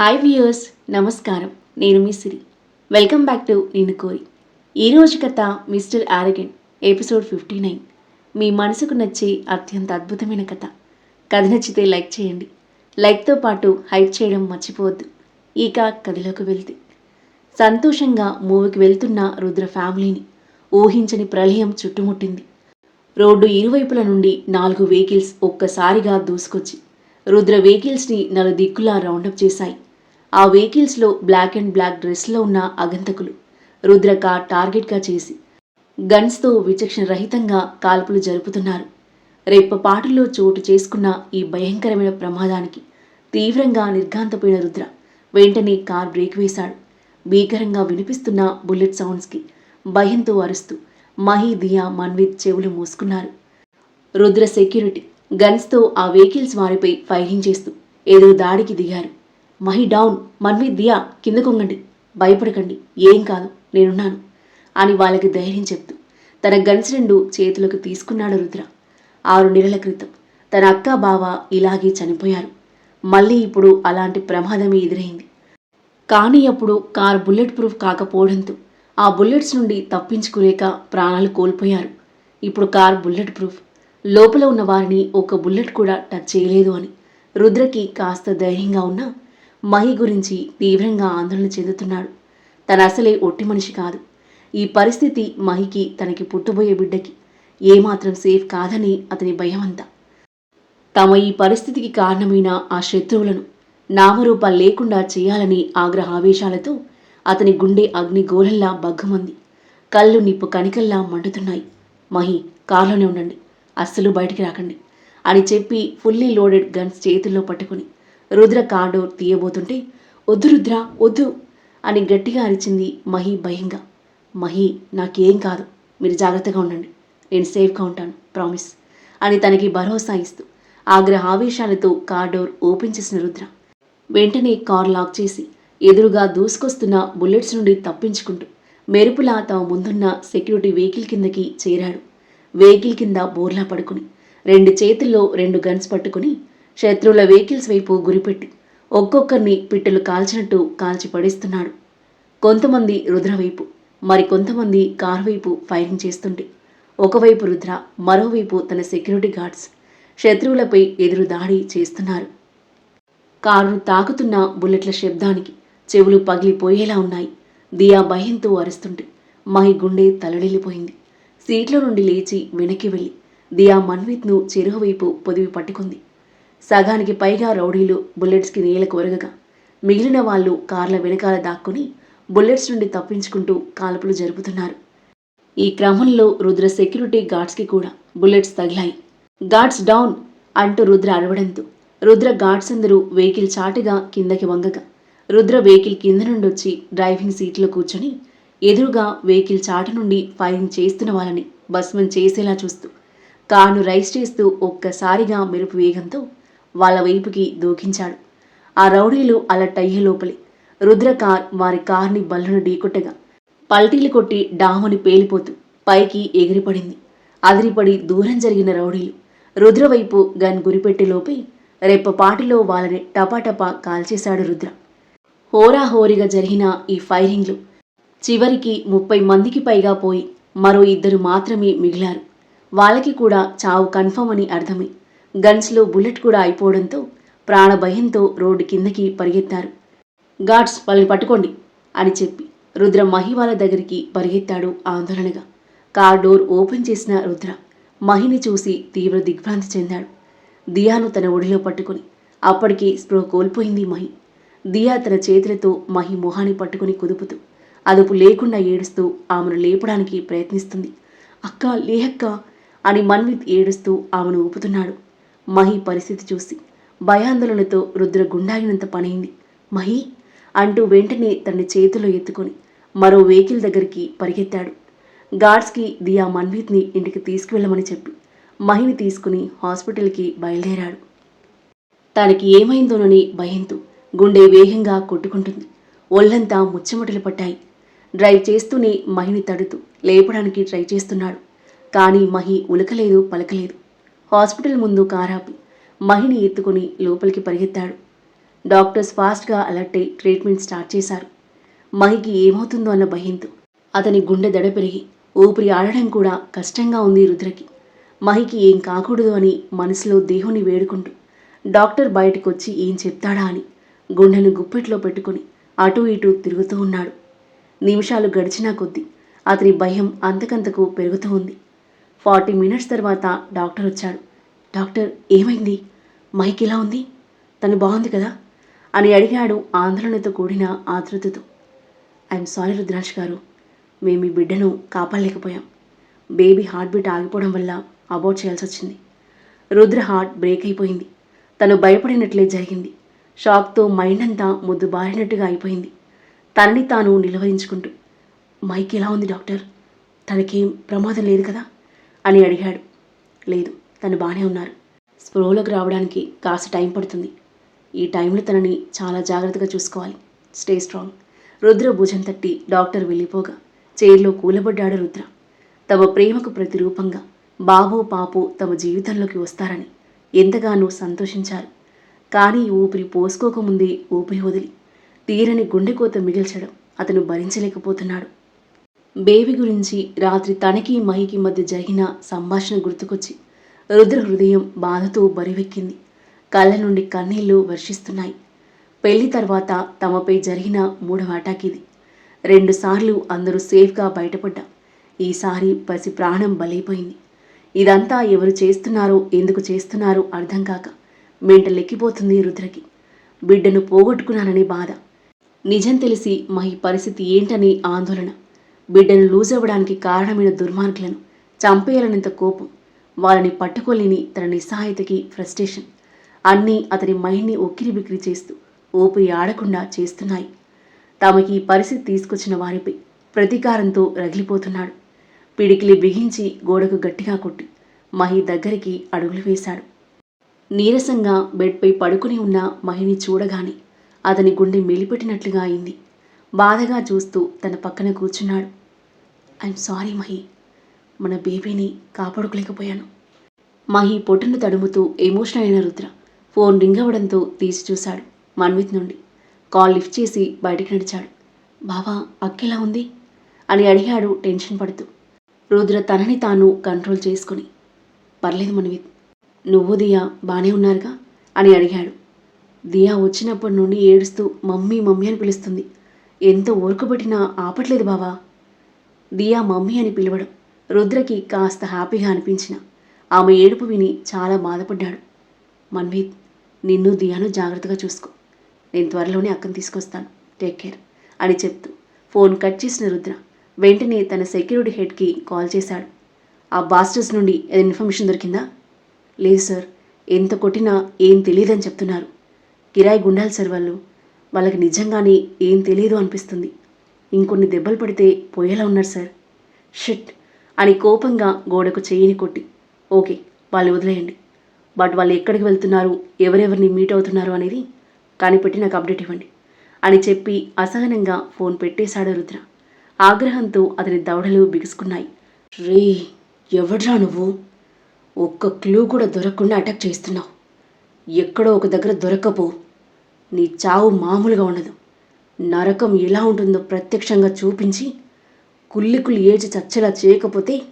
Hi viewers నమస్కారం. నేను మీ సిరి. వెల్కమ్ బ్యాక్ టు నేను కోరి ఈరోజు కథ mister arrogant episode fifty nine మీ మనసుకు నచ్చే అత్యంత అద్భుతమైన కథ. కథ నచ్చితే లైక్ చేయండి. లైక్తో పాటు హైప్ చేయడం మర్చిపోవద్దు. ఇక కథలోకి వెళ్తే. సంతోషంగా మూవీకి వెళ్తున్న రుద్ర ఫ్యామిలీని ఊహించని ప్రళయం చుట్టుముట్టింది. రోడ్డు ఇరువైపుల నుండి నాలుగు వెహికల్స్ ఒక్కసారిగా దూసుకొచ్చి రుద్ర వెహికల్స్ని నలు దిక్కులా రౌండప్ చేశాయి. ఆ వెహికల్స్లో బ్లాక్ అండ్ బ్లాక్ డ్రెస్లో ఉన్న అగంతకులు. రుద్ర కార్ టార్గెట్గా చేసి గన్స్తో విచక్షణ రహితంగా కాల్పులు జరుపుతున్నారు. రెప్పపాటులో చోటు చేసుకున్న ఈ భయంకరమైన ప్రమాదానికి తీవ్రంగా నిర్ఘాంతపోయిన రుద్ర వెంటనే కార్ బ్రేక్ వేశాడు. భీకరంగా వినిపిస్తున్న బుల్లెట్ సౌండ్స్కి భయంతో అరుస్తూ మహి దియా మన్విత్ చెవులు మూసుకున్నారు. రుద్ర సెక్యూరిటీ గన్స్తో ఆ వెహికల్స్ వారిపై ఫైరింగ్ చేస్తూ ఏదో దాడికి దిగారు. మహి డౌన్ మన్వి దియా కిందకొంగండి భయపడకండి ఏం కాదు నేనున్నాను అని వాళ్ళకి ధైర్యం చెప్తూ తన గన్స్ రెండు చేతులకు తీసుకున్నాడు రుద్ర. ఆరు నెలల క్రితం తన అక్క బావ ఇలాగే చనిపోయారు. మళ్ళీ ఇప్పుడు అలాంటి ప్రమాదమే ఎదురైంది. కానీ అప్పుడు కార్ బుల్లెట్ ప్రూఫ్ కాకపోవడంతో ఆ బుల్లెట్స్ నుండి తప్పించుకోలేక ప్రాణాలు కోల్పోయారు. ఇప్పుడు కార్ బుల్లెట్ ప్రూఫ్. లోపల ఉన్న వారిని ఒక బుల్లెట్ కూడా టచ్ చేయలేదు అని రుద్రకి కాస్త ధైర్యంగా ఉన్నా మహి గురించి తీవ్రంగా ఆందోళన చెందుతున్నాడు. తన అసలే ఒట్టి మనిషి కాదు. ఈ పరిస్థితి మహికి తనకి పుట్టబోయే బిడ్డకి ఏమాత్రం సేఫ్ కాదని అతని భయమంతా. తమ ఈ పరిస్థితికి కారణమైన ఆ శత్రువులను నామరూపాలు లేకుండా చేయాలని ఆగ్రహావేశాలతో అతని గుండె అగ్ని గోళంలా బగ్గమంది కళ్ళు నిప్పు కణికల్లా మండుతున్నాయి. మహి కారులోనే ఉండండి. అస్సలు బయటికి రాకండి. అని చెప్పి ఫుల్లీ లోడెడ్ గన్స్ చేతుల్లో పట్టుకుని రుద్ర కార్ తీయబోతుంటే వద్దు రుద్ర వద్దు అని గట్టిగా అరిచింది మహి భయంగా మహి నాకేం కాదు మీరు జాగ్రత్తగా ఉండండి నేను సేఫ్గా ఉంటాను ప్రామిస్ అని తనకి భరోసా ఇస్తూ ఆగ్రహ ఆవేశాలతో కార్ డోర్ ఓపెన్ చేసిన రుద్ర వెంటనే కార్ లాక్ చేసి ఎదురుగా దూసుకొస్తున్న బుల్లెట్స్ నుండి తప్పించుకుంటూ మెరుపులా తమ ముందున్న సెక్యూరిటీ వెహికల్ కిందకి చేరాడు. వెహికల్ కింద బోర్లా పడుకుని రెండు చేతుల్లో రెండు గన్స్ పట్టుకుని శత్రువుల వెహికల్స్ వైపు గురిపెట్టి. ఒక్కొక్కరిని పిట్టలు కాల్చినట్టు కాల్చి పడేస్తున్నాడు. కొంతమంది రుద్ర వైపు మరి కొంతమంది కారు వైపు ఫైరింగ్ చేస్తుంటే. ఒకవైపు రుద్ర మరోవైపు తన సెక్యూరిటీ గార్డ్స్. శత్రువులపై ఎదురు దాడి చేస్తున్నారు. కారును తాకుతున్న బుల్లెట్ల శబ్దానికి చెవులు పగిలిపోయేలా ఉన్నాయి. దియా భయంతో అరుస్తుంటే మహి గుండె తలడిల్లిపోయింది. సీట్లో నుండి లేచి వెనక్కి వెళ్ళి దియా మన్విత్ను చెరువు వైపు పొదివి పట్టుకుంది. సగానికి పైగా రౌడీలు బుల్లెట్స్కి నేల కొరగగా. మిగిలిన వాళ్ళు కార్ల వెనకాల దాక్కుని బుల్లెట్స్ నుండి తప్పించుకుంటూ కాల్పులు జరుపుతున్నారు. ఈ క్రమంలో రుద్ర సెక్యూరిటీ గార్డ్స్కి కూడా బుల్లెట్స్ తగిలాయి. గార్డ్స్ డౌన్ అంటూ రుద్ర అరవడంతో రుద్ర గార్డ్స్ అందరూ వెహికల్ చాటుగా కిందకి వంగగా. రుద్ర వెహికల్ కింద నుండి వచ్చి డ్రైవింగ్ సీట్లో కూర్చొని ఎదురుగా వెహికల్ చాటు నుండి ఫైరింగ్ చేస్తున్న వాళ్ళని భస్మం చేసేలా చూస్తూ కారును రైస్ చేస్తూ ఒక్కసారిగా మెరుపు వేగంతో వాళ్ళ వైపుకి దూకించాడు. ఆ రౌడీలు అలర్ట్ అయ్యే లోపలే. రుద్ర కార్ వారి కార్ని బల్లును ఢీకొట్టగా పల్టీలు కొట్టి డాముని పేలిపోతూ పైకి ఎగిరిపడింది. అదిరిపడి దూరం జరిగిన రౌడీలు రుద్ర వైపు గన్ గురిపెట్టేలోపే రెప్పపాటిలో వాళ్ళని టపాటపా కాల్చేశాడు రుద్ర. హోరాహోరీగా జరిగిన ఈ ఫైరింగ్లు చివరికి ముప్పై మందికి పైగా పోయి మరో ఇద్దరు మాత్రమే మిగిలారు. వాళ్ళకి కూడా చావు కన్ఫర్మ్ అని అర్థమై గన్స్లో బుల్లెట్ కూడా అయిపోవడంతో ప్రాణభయంతో రోడ్డు కిందకి పరిగెత్తారు. గాడ్స్ వాళ్ళని పట్టుకోండి అని చెప్పి రుద్ర మహివాల దగ్గరికి పరిగెత్తాడు ఆందోళనగా. కార్ డోర్ ఓపెన్ చేసిన రుద్ర మహిని చూసి తీవ్ర దిగ్భ్రాంతి చెందాడు. దియాను తన ఒడిలో పట్టుకుని అప్పటికి స్పృహ కోల్పోయింది మహి. దియా తన చేతులతో మహి మొహాన్ని పట్టుకుని కుదుపుతూ అదుపు లేకుండా ఏడుస్తూ ఆమెను లేపడానికి ప్రయత్నిస్తుంది. అక్క లేహక్క అని మన్విత్ ఏడుస్తూ ఆమెను ఊపుతున్నాడు. మహి పరిస్థితి చూసి భయాందోళనతో రుద్ర గుండాగినంత పనైంది. మహి? అంటూ వెంటనే తన చేతిలో ఎత్తుకొని మరో వెహికల్ దగ్గరికి పరిగెత్తాడు. గార్డ్స్కి దియా మన్వీత్ని ఇంటికి తీసుకువెళ్ళమని చెప్పి మహిని తీసుకుని హాస్పిటల్కి బయలుదేరాడు. తనకి ఏమైందోనని భయంతో గుండె వేగంగా కొట్టుకుంటుంది. ఒళ్ళంతా ముచ్చమటలు పట్టాయి. డ్రైవ్ చేస్తూనే మహిని తడుతూ లేపడానికి ట్రై చేస్తున్నాడు. కానీ మహి ఉలకలేదు పలకలేదు. హాస్పిటల్ ముందు కారాపి. మహిని ఎత్తుకుని లోపలికి పరిగెత్తాడు. డాక్టర్స్ ఫాస్ట్గా అలర్ట్ అయి ట్రీట్మెంట్ స్టార్ట్ చేశారు. మహికి ఏమవుతుందో అన్న భయంతో అతని గుండె దడ పెరిగి ఊపిరి ఆడడం కూడా కష్టంగా ఉంది రుద్రకి. మహికి ఏం కాకూడదు అని మనసులో దేవుని వేడుకుంటూ డాక్టర్ బయటకు వచ్చి ఏం చెప్తాడా అని గుండెను గుప్పెట్లో పెట్టుకుని అటూ ఇటూ తిరుగుతూ ఉన్నాడు. నిమిషాలు గడిచినా కొద్దీ అతని భయం అంతకంతకు పెరుగుతూ ఉంది. ఫార్టీ మినిట్స్ తర్వాత డాక్టర్ వచ్చాడు. డాక్టర్ ఏమైంది? మైక్ ఇలా ఉంది? తను బాగుంది కదా? అని అడిగాడు ఆందోళనతో కూడిన ఆతృతతో. ఐఎమ్ సారీ రుద్రాక్ష్ గారు మేము ఈ బిడ్డను కాపాడలేకపోయాం. బేబీ హార్ట్ బీట్ ఆగిపోవడం వల్ల అబౌట్ చేయాల్సి వచ్చింది. రుద్ర హార్ట్ బ్రేక్ అయిపోయింది. తను భయపడినట్లే జరిగింది. షాక్తో మైండ్ అంతా ముద్దు బారినట్టుగా అయిపోయింది. తనని తాను నిలవరించుకుంటూ మైక్ ఎలా ఉంది డాక్టర్? తనకేం ప్రమాదం లేదు కదా? అని అడిగాడు. లేదు తను బాగానే ఉన్నారు. స్పృహలోకి రావడానికి కాస్త టైం పడుతుంది. ఈ టైంలో తనని చాలా జాగ్రత్తగా చూసుకోవాలి. Stay strong. రుద్ర భుజం తట్టి డాక్టర్ వెళ్ళిపోగా. చైర్లో కూలబడ్డాడు రుద్ర. తమ ప్రేమకు ప్రతిరూపంగా బాబు పాపు తమ జీవితంలోకి వస్తారని ఎంతగానో సంతోషించారు. కానీ ఊపిరి పోసుకోకముందే ఊపిరి వదిలి తీరని గుండెకోత మిగిల్చడం అతను భరించలేకపోతున్నాడు. బేబీ గురించి రాత్రి తనకి మహికి మధ్య జరిగిన సంభాషణ గుర్తుకొచ్చి రుద్ర హృదయం బాధతో బరివెక్కింది. కళ్ళ నుండి కన్నీళ్ళు వర్షిస్తున్నాయి. పెళ్ళి తర్వాత తమపై జరిగిన మూడవ అటాకిది ఇది. రెండుసార్లు అందరూ సేఫ్గా బయటపడ్డా. ఈసారి పసి ప్రాణం బలైపోయింది. ఇదంతా ఎవరు చేస్తున్నారో ఎందుకు చేస్తున్నారో అర్థం కాక మెంటలెక్కిపోతుంది రుద్రకి. బిడ్డను పోగొట్టుకున్నాననే బాధ. నిజం తెలిసి మహి పరిస్థితి ఏంటని ఆందోళన. బిడ్డను లూజ్ అవ్వడానికి కారణమైన దుర్మార్గులను చంపేయాలనేంత కోపం వాళ్ళని పట్టుకోలేని తన నిస్సహాయతకి ఫ్రస్ట్రేషన్ అన్నీ అతని మైండ్ని ఉక్కిరి బిక్కిరి చేస్తూ ఓపి ఆడకుండా చేస్తున్నాయి. తమకి ఈ పరిస్థితి తీసుకొచ్చిన వారిపై ప్రతీకారంతో రగిలిపోతున్నాడు. పిడికిలి బిగించి గోడకు గట్టిగా కొట్టి మహి దగ్గరికి అడుగులు వేశాడు. నీరసంగా బెడ్పై పడుకుని ఉన్న మహిని చూడగానే అతని గుండె మెలిపెట్టినట్లుగా అయింది. బాధగా చూస్తూ తన పక్కన కూర్చున్నాడు. I'm sorry Mahi. మన బేబీని కాపాడుకోలేకపోయాను. మహి పొట్టును తడుముతూ ఎమోషనల్ అయిన రుద్ర ఫోన్ రింగ్ అవ్వడంతో తీసి చూశాడు మన్విత్ నుండి. కాల్ లిఫ్ట్ చేసి బయటికి నడిచాడు. బావా అక్కెలా ఉంది? అని అడిగాడు టెన్షన్ పడుతూ. రుద్ర తనని తాను కంట్రోల్ చేసుకుని. పర్లేదు మన్విత్. నువ్వు దియా బాగానే ఉన్నారుగా? అని అడిగాడు. దియా వచ్చినప్పటి నుండి ఏడుస్తూ మమ్మీ మమ్మీ అని పిలుస్తుంది. ఎంత ఓర్కబట్టినా ఆపట్లేదు బావా. దియా మమ్మీ అని పిలవడం. రుద్రకి కాస్త హ్యాపీగా అనిపించిన. ఆమె ఏడుపు విని చాలా బాధపడ్డాడు. మన్వీత్ నిన్ను దియాను జాగ్రత్తగా చూసుకో. నేను త్వరలోనే అక్కను తీసుకొస్తాను. టేక్ కేర్ అని చెప్తూ ఫోన్ కట్ చేసిన రుద్ర వెంటనే తన సెక్యూరిటీ హెడ్కి కాల్ చేశాడు. ఆ బాస్టర్స్ నుండి ఇన్ఫర్మేషన్ దొరికిందా? లేదు సార్. ఎంత కొట్టినా ఏం తెలియదని చెప్తున్నారు. కిరాయి గుండాలి సార్ వాళ్ళు. వాళ్ళకి నిజంగానే ఏం తెలియదు అనిపిస్తుంది. ఇంకొన్ని దెబ్బలు పడితే పోయేలా ఉన్నారు సార్. షిట్! అని కోపంగా గోడకు చెయ్యిని కొట్టి ఓకే వాళ్ళు వదిలేయండి. బట్ వాళ్ళు ఎక్కడికి వెళ్తున్నారు ఎవరెవరిని మీట్ అవుతున్నారు అనేది కనిపెట్టి నాకు అప్డేట్ ఇవ్వండి అని చెప్పి అసహనంగా ఫోన్ పెట్టేశాడు రుద్ర. ఆగ్రహంతో అతని దవడలు బిగుసుకున్నాయి. రే ఎవడ్రా నువ్వు? ఒక్క క్లూ కూడా దొరకకుండా అటాక్ చేస్తున్నావు. ఎక్కడో ఒక దగ్గర దొరక్కపో. నీ చావు మామూలుగా ఉండదు. నరకం ఎలా ఉంటుందో ప్రత్యక్షంగా చూపించి కుల్లికులు ఏడ్చి చచ్చేలా చేయకపోతే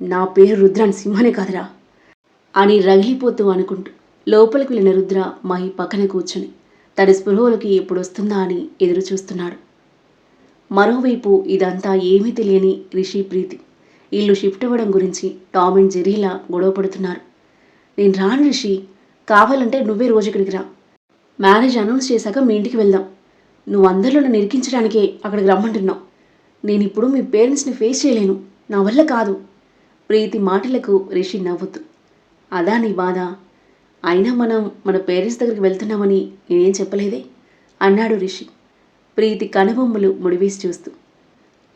నా పేరు రుద్రాన్ సింహనే కాదురా అని రగిలిపోతూ అనుకుంటూ లోపలికి వెళ్ళిన రుద్ర మహి పక్కన కూర్చుని తన స్పృహలోకి ఎప్పుడు వస్తుందా అని ఎదురు చూస్తున్నాడు. మరోవైపు ఇదంతా ఏమీ తెలియని రిషి ప్రీతి. ఇల్లు షిఫ్ట్ అవ్వడం గురించి టామ్ అండ్ జెరీలా గొడవ పడుతున్నారు. నేను రాను రిషి కావాలంటే నువ్వే రోజు ఇక్కడికి రా. మ్యారేజ్ అనౌన్స్ చేశాక మీ ఇంటికి వెళ్దాం. నువ్వు అందరిలో నిరికించడానికే అక్కడికి రమ్మంటున్నావు. నేను ఇప్పుడు మీ పేరెంట్స్ని ఫేస్ చేయలేను. నా వల్ల కాదు. ప్రీతి మాటలకు రిషి నవ్వుతూ అదా నీ బాధ? అయినా మనం మన పేరెంట్స్ దగ్గరికి వెళ్తున్నామని నేనేం చెప్పలేదే? అన్నాడు రిషి ప్రీతి కనుబొమ్మలు ముడివేసి చూస్తూ.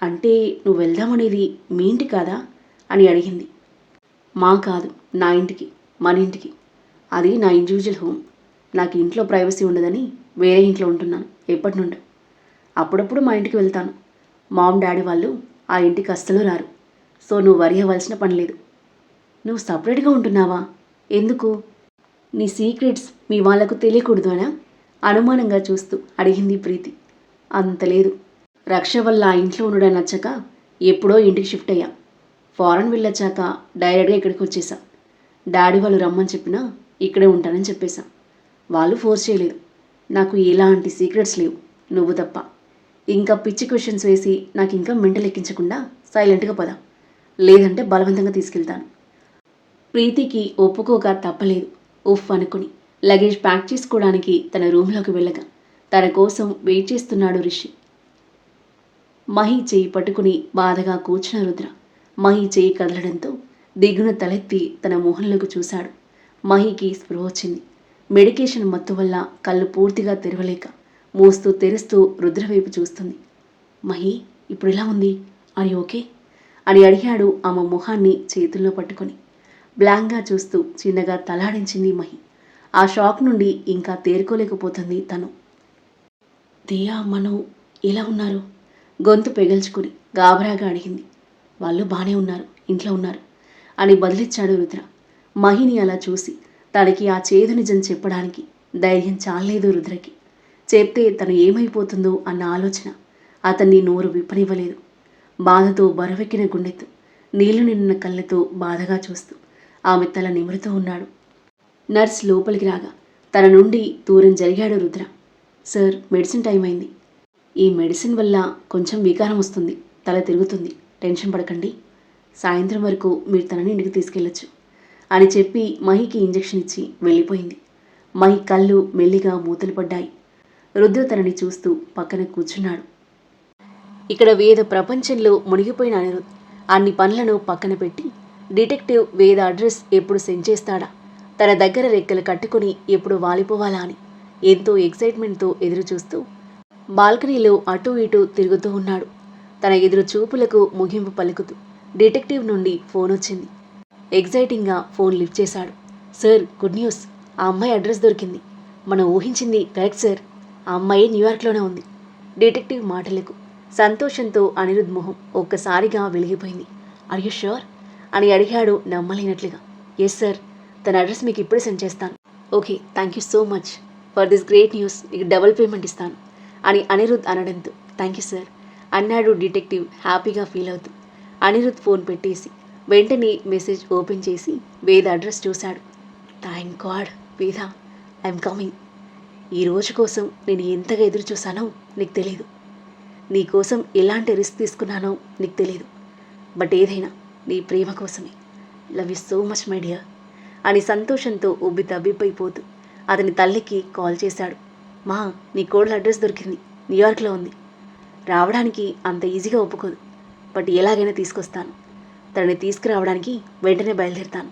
అంటే నువ్వు వెళ్దామనేది మీ ఇంటి కాదా? అని అడిగింది. మా కాదు నా ఇంటికి మన ఇంటికి. అది నా ఇండివిజువల్ హోమ్. నాకు ఇంట్లో ప్రైవసీ ఉండదని వేరే ఇంట్లో ఉంటున్నాను. ఎప్పటి నుండి. అప్పుడప్పుడు మా ఇంటికి వెళ్తాను. మామ్ డాడీ వాళ్ళు ఆ ఇంటికి అస్సలు రారు. సో నువ్వు వరి అవ్వాల్సిన పని లేదు. నువ్వు సపరేట్గా ఉంటున్నావా? ఎందుకు? నీ సీక్రెట్స్ మీ వాళ్ళకు తెలియకూడదు అనా? అనుమానంగా చూస్తూ అడిగింది ప్రీతి. అంత లేదు. రక్ష వల్ల ఆ ఇంట్లో ఉండడం నచ్చక ఎప్పుడో ఇంటికి షిఫ్ట్ అయ్యా. ఫారెన్ వెళ్ళొచ్చాక డైరెక్ట్గా ఇక్కడికి వచ్చేసా. డాడీ వాళ్ళు రమ్మని చెప్పినా ఇక్కడే ఉంటానని చెప్పేశా వాళ్ళు ఫోర్స్ చేయలేదు. నాకు ఎలాంటి సీక్రెట్స్ లేవు. నువ్వు తప్ప. ఇంకా పిచ్చి క్వశ్చన్స్ వేసి నాకు ఇంకా మెంటల్ ఎక్కించకుండా సైలెంట్గా పోదాం. లేదంటే బలవంతంగా తీసుకెళ్తాను. ప్రీతికి ఒప్పుకోక తప్పలేదు. ఉఫ్ అనుకుని లగేజ్ ప్యాక్ చేసుకోవడానికి తన రూమ్లోకి వెళ్ళగా తన కోసం వెయిట్ చేస్తున్నాడు రిషి. మహి చేయి పట్టుకుని బాధగా కూర్చున్న రుద్ర. మహి చేయి కదలడంతో దిగున తలెత్తి తన మొహంలోకి చూశాడు. మహికి స్పృహ వచ్చింది. మెడికేషన్ మత్తు వల్ల కళ్ళు పూర్తిగా తెరవలేక మోస్తూ తెరుస్తూ రుద్రవైపు చూస్తుంది. మహి ఇప్పుడు ఎలా ఉంది అని ఓకే? అని అడిగాడు ఆమె మొహాన్ని చేతుల్లో పట్టుకొని. బ్లాంక్గా చూస్తూ చిన్నగా తలాడించింది మహి. ఆ షాక్ నుండి ఇంకా తేరుకోలేకపోతుంది తను. దియా మను ఎలా ఉన్నారు? గొంతు పెగల్చుకుని గాబరాగా అడిగింది. వాళ్ళు బాగానే ఉన్నారు ఇంట్లో ఉన్నారు అని బదిలిచ్చాడు రుద్ర. మహిని అలా చూసి తనకి ఆ చేదు నిజం చెప్పడానికి ధైర్యం చాలేదు రుద్రకి. చెప్తే తను ఏమైపోతుందో అన్న ఆలోచన అతన్ని నోరు విప్పనివ్వలేదు. బాధతో బరువెక్కిన గుండెతో నీళ్ళు నిన్న కళ్ళతో బాధగా చూస్తూ ఆమె తల నిమురుతూ ఉన్నాడు. నర్స్ లోపలికి రాగా తన నుండి దూరం జరిగాడు రుద్ర. సార్ మెడిసిన్ టైం అయింది. ఈ మెడిసిన్ వల్ల కొంచెం వికారం వస్తుంది. తల తిరుగుతుంది. టెన్షన్ పడకండి. సాయంత్రం వరకు మీరు తనని ఇంటికి తీసుకెళ్ళొచ్చు. అని చెప్పి మహికి ఇంజెక్షన్ ఇచ్చి వెళ్ళిపోయింది. మహి కళ్ళు మెల్లిగా మూతలు పడ్డాయి. రుద్ర తనని చూస్తూ పక్కన కూర్చున్నాడు. ఇక్కడ వేద ప్రపంచంలో మునిగిపోయిన అనిరుద్. అన్ని పనులను పక్కన పెట్టి డిటెక్టివ్ వేద అడ్రస్ ఎప్పుడు సెండ్ చేస్తాడా? తన దగ్గర రెక్కలు కట్టుకుని ఎప్పుడు వాలిపోవాలా అని ఎంతో ఎక్సైట్మెంట్తో ఎదురు చూస్తూ బాల్కనీలో అటూ ఇటూ తిరుగుతూ ఉన్నాడు. తన ఎదురు చూపులకు ముగింపు పలుకుతూ డిటెక్టివ్ నుండి ఫోన్ వచ్చింది. ఎగ్జైటింగ్గా ఫోన్ లిఫ్ట్ చేశాడు. Sir good news. ఆ అమ్మాయి అడ్రస్ దొరికింది. మనం ఊహించింది కరెక్ట్ సార్. ఆ అమ్మాయి న్యూయార్క్లోనే ఉంది. డిటెక్టివ్ మాటలకు సంతోషంతో అనిరుద్ మొహం ఒక్కసారిగా వెలిగిపోయింది. ఆర్ యూ ష్యూర్ అని అడిగాడు నమ్మలేనట్లుగా. Yes sir. తన అడ్రస్ మీకు ఇప్పుడే సెండ్ చేస్తాను. Okay thank you so much. For this great news మీకు డబుల్ పేమెంట్ ఇస్తాను. అని అనిరుద్ అనడంతో థ్యాంక్ యూ సార్. అన్నాడు డిటెక్టివ్ హ్యాపీగా ఫీల్ అవుతూ. అనిరుద్ ఫోన్ పెట్టేసి వెంటనే మెసేజ్ ఓపెన్ చేసి వేద అడ్రస్ చూశాడు. Thank God Veda I'm coming. ఈ రోజు కోసం నేను ఎంతగా ఎదురు చూశానో నీకు తెలియదు నీ కోసం ఎలాంటి రిస్క్ తీసుకున్నానో నీకు తెలియదు బట్ ఏదైనా నీ ప్రేమ కోసమే. Love you so much my dear. అని సంతోషంతో ఉబ్బి తబ్బిపోయిపోతూ అతని తల్లికి కాల్ చేశాడు. మా నీ కోడల అడ్రస్ దొరికింది. న్యూయార్క్లో ఉంది. రావడానికి అంత ఈజీగా ఒప్పుకోదు. బట్ ఎలాగైనా తీసుకొస్తాను. తనని తీసుకురావడానికి వెంటనే బయలుదేరుతాను.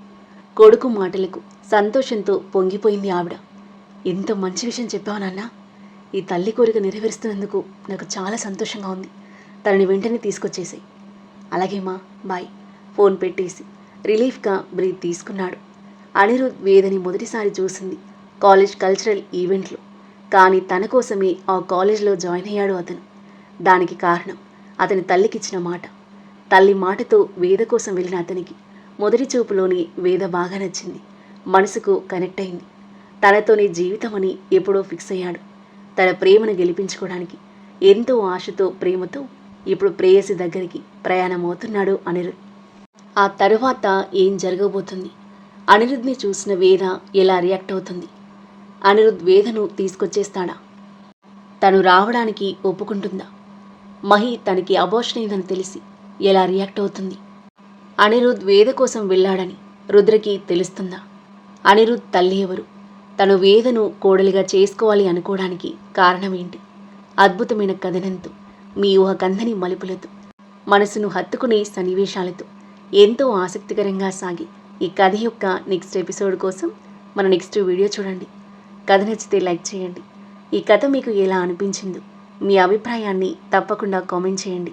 కొడుకు మాటలకు సంతోషంతో పొంగిపోయింది ఆవిడ. ఎంత మంచి విషయం చెప్పావు నాన్న. ఈ తల్లి కోరిక నెరవేరుస్తున్నందుకు నాకు చాలా సంతోషంగా ఉంది. తనని వెంటనే తీసుకొచ్చేసాయి. అలాగే మా బాయ్. ఫోన్ పెట్టేసి రిలీఫ్గా బ్రీత్ తీసుకున్నాడు. అనిరుద్ వేదని మొదటిసారి చూసింది కాలేజ్ కల్చరల్ ఈవెంట్లో. కానీ తన కోసమే ఆ కాలేజ్లో జాయిన్ అయ్యాడు అతను. దానికి కారణం అతని తల్లికిచ్చిన మాట. తల్లి మాటతో వేద కోసం వెళ్ళిన అతనికి మొదటి చూపులోని వేద బాగా నచ్చింది. మనసుకు కనెక్ట్ అయింది. తనతోనే జీవితం అని ఎప్పుడో ఫిక్స్ అయ్యాడు. తన ప్రేమను గెలిపించుకోవడానికి ఎంతో ఆశతో ప్రేమతో ఇప్పుడు ప్రేయసి దగ్గరికి ప్రయాణమవుతున్నాడు అనిరుద్. ఆ తరువాత ఏం జరగబోతుంది? అనిరుద్ని చూసిన వేద ఎలా రియాక్ట్ అవుతుంది? అనిరుద్ వేదను తీసుకొచ్చేస్తాడా? తను రావడానికి ఒప్పుకుంటుందా? మహి తనకి అబోషన్ అయిందని తెలిసి ఎలా రియాక్ట్ అవుతుంది? అనిరుద్ వేద కోసం వెళ్ళాడని రుద్రకి తెలుస్తుందా? అనిరుద్ తల్లి ఎవరు? తను వేదను కోడలిగా చేసుకోవాలి అనుకోవడానికి కారణం ఏంటి అద్భుతమైన కథనంతో మీ ఊహకందని మలుపులతో మనసును హత్తుకునే సన్నివేశాలతో ఎంతో ఆసక్తికరంగా సాగి ఈ కథ యొక్క నెక్స్ట్ ఎపిసోడ్ కోసం మన నెక్స్ట్ వీడియో చూడండి. కథ నచ్చితే లైక్ చేయండి. ఈ కథ మీకు ఎలా అనిపించిందో మీ అభిప్రాయాన్ని తప్పకుండా కామెంట్ చేయండి.